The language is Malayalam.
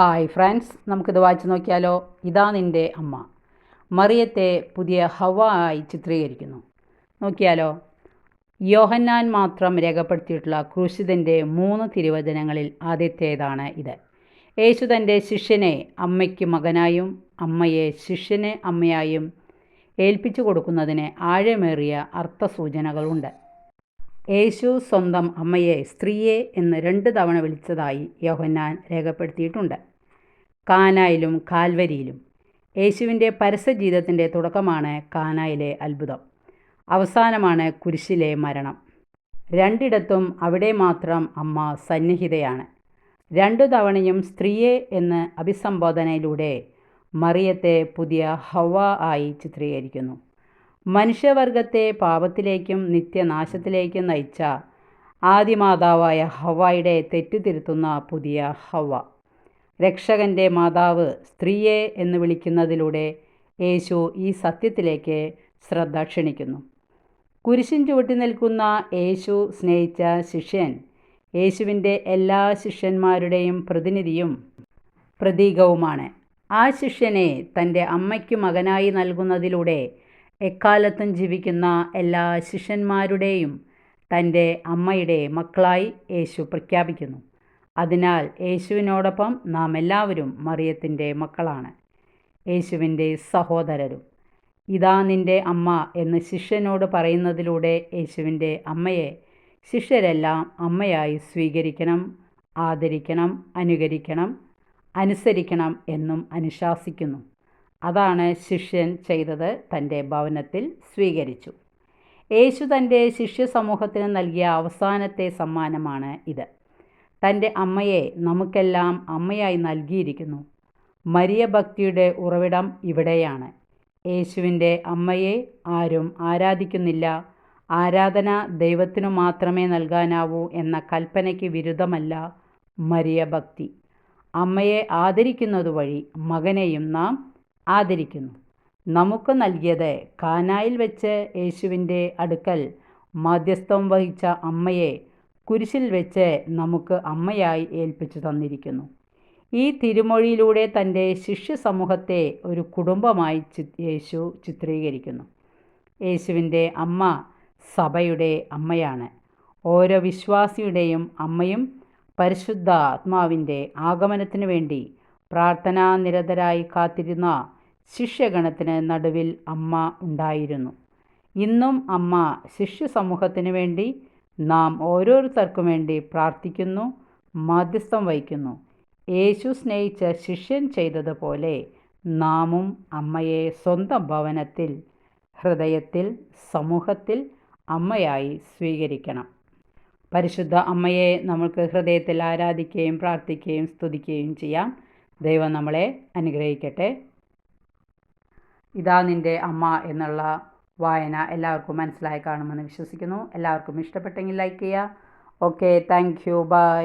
ഹായ് ഫ്രണ്ട്സ് നമുക്കിത് വായിച്ചു നോക്കിയാലോ? ഇതാ നിന്റെ അമ്മ. മറിയത്തെ പുതിയ ഹവ ആയി ചിത്രീകരിക്കുന്നു. നോക്കിയാലോ? യോഹന്നാൻ മാത്രം രേഖപ്പെടുത്തിയിട്ടുള്ള ക്രൂശിതന്റെ മൂന്ന് തിരുവചനങ്ങളിൽ ആദ്യത്തേതാണ് ഇത്. യേശു തന്റെ ശിഷ്യനെ അമ്മയ്ക്ക് മകനായും അമ്മയെ ശിഷ്യനെ അമ്മയായും ഏൽപ്പിച്ചു കൊടുക്കുന്നതിന് ആഴമേറിയ അർത്ഥസൂചനകളുണ്ട്. യേശു സ്വന്തം അമ്മയെ സ്ത്രീയെ എന്ന് രണ്ട് തവണ വിളിച്ചതായി യോഹന്നാൻ രേഖപ്പെടുത്തിയിട്ടുണ്ട്. കാനായിലും കാൽവരിയിലും. യേശുവിന്റെ പരസ്യജീവിതത്തിന്റെ തുടക്കമാണ് കാനായിലെ അത്ഭുതം. അവസാനമാണ് കുരിശിലെ മരണം. രണ്ടിടത്തും അവിടെ മാത്രം അമ്മ സന്നിഹിതയാണ്. രണ്ടു തവണയും സ്ത്രീയെ എന്ന് അഭിസംബോധനയിലൂടെ മറിയത്തെ പുതിയ ഹവ ആയി ചിത്രീകരിക്കുന്നു. മനുഷ്യവർഗത്തെ പാപത്തിലേക്കും നിത്യനാശത്തിലേക്കും നയിച്ച ആദിമാതാവായ ഹവായുടെ തെറ്റുതിരുത്തുന്ന പുതിയ ഹവ. രക്ഷകന്റെ മാതാവ് സ്ത്രീയെ എന്ന് വിളിക്കുന്നതിലൂടെ യേശു ഈ സത്യത്തിലേക്ക് ശ്രദ്ധ ക്ഷണിക്കുന്നു. കുരിശിൻ ചുവട്ടി നിൽക്കുന്ന യേശു സ്നേഹിച്ച ശിഷ്യൻ യേശുവിന്റെ എല്ലാ ശിഷ്യന്മാരുടെയും പ്രതിനിധിയും പ്രതീകവുമാണ്. ആ ശിഷ്യനെ തന്റെ അമ്മയ്ക്ക് മകനായി നൽകുന്നതിലൂടെ എക്കാലത്തും ജീവിക്കുന്ന എല്ലാ ശിഷ്യന്മാരുടെയും തന്റെ അമ്മയുടെ മക്കളായി യേശു പ്രഖ്യാപിക്കുന്നു. അതിനാൽ യേശുവിനോടൊപ്പം നാം എല്ലാവരും മറിയത്തിന്റെ മക്കളാണ്. യേശുവിന്റെ സഹോദരരും. ഇതാ നിന്റെ അമ്മ എന്ന് ശിഷ്യനോട് പറയുന്നതിലൂടെ യേശുവിന്റെ അമ്മയെ ശിഷ്യരെല്ലാം അമ്മയായി സ്വീകരിക്കണം ആദരിക്കണം അനുകരിക്കണം അനുസരിക്കണം എന്നും അനുശാസിക്കുന്നു. അതാണ് ശിഷ്യൻ ചെയ്തത്. തന്റെ ഭവനത്തിൽ സ്വീകരിച്ചു. യേശു തന്റെ ശിഷ്യ സമൂഹത്തിന് നൽകിയ അവസാനത്തെ സമ്മാനമാണ് ഇത്. തന്റെ അമ്മയെ നമുക്കെല്ലാം അമ്മയായി നൽകിയിരിക്കുന്നു. മരിയ ഭക്തിയുടെ ഉറവിടം ഇവിടെയാണ്. യേശുവിന്റെ അമ്മയെ ആരും ആരാധിക്കുന്നില്ല. ആരാധന ദൈവത്തിനു മാത്രമേ നൽകാനാവൂ എന്ന കൽപ്പനയ്ക്ക് വിരുദ്ധമല്ല മരിയ ഭക്തി. അമ്മയെ ആദരിക്കുന്നത് വഴി മകനെയും നാം ആദരിക്കുന്നു. നമുക്ക് നൽകിയത് കാനായിൽ വെച്ച് യേശുവിന്റെ അടുക്കൽ മധ്യസ്ഥം വഹിച്ച അമ്മയെ കുരിശിൽ വെച്ച് നമുക്ക് അമ്മയായി ഏൽപ്പിച്ചു തന്നിരിക്കുന്നു. ഈ തിരുമൊഴിയിലൂടെ തന്റെ ശിഷ്യ സമൂഹത്തെ ഒരു കുടുംബമായി യേശു ചിത്രീകരിക്കുന്നു. യേശുവിന്റെ അമ്മ സഭയുടെ അമ്മയാണ്. ഓരോ വിശ്വാസിയുടെയും അമ്മയും പരിശുദ്ധ ആത്മാവിന്റെ ആഗമനത്തിനു വേണ്ടി പ്രാർത്ഥനാ നിരതരായി കാത്തിരുന്ന ശിഷ്യഗണത്തിന് നടുവിൽ അമ്മ ഉണ്ടായിരുന്നു. ഇന്നും അമ്മ ശിഷ്യ സമൂഹത്തിന് വേണ്ടി നാം ഓരോരുത്തർക്കും വേണ്ടി പ്രാർത്ഥിക്കുന്നു മാധ്യസ്ഥം വഹിക്കുന്നു. യേശു സ്നേഹിച്ച ശിഷ്യൻ ചെയ്തതുപോലെ നാമും അമ്മയെ സ്വന്തം ഭവനത്തിൽ ഹൃദയത്തിൽ സമൂഹത്തിൽ അമ്മയായി സ്വീകരിക്കണം. പരിശുദ്ധ അമ്മയെ നമുക്ക് ഹൃദയത്തിൽ ആരാധിക്കുകയും പ്രാർത്ഥിക്കുകയും സ്തുതിക്കുകയും ചെയ്യാം. ദൈവം നമ്മളെ അനുഗ്രഹിക്കട്ടെ. ഇതാ നിന്റെ അമ്മ എന്നുള്ള വായന എല്ലാവർക്കും മനസ്സിലായി കാണുമെന്ന് വിശ്വസിക്കുന്നു. എല്ലാവർക്കും ഇഷ്ടപ്പെട്ടെങ്കിൽ ലൈക്ക് ചെയ്യുക. Okay thank you by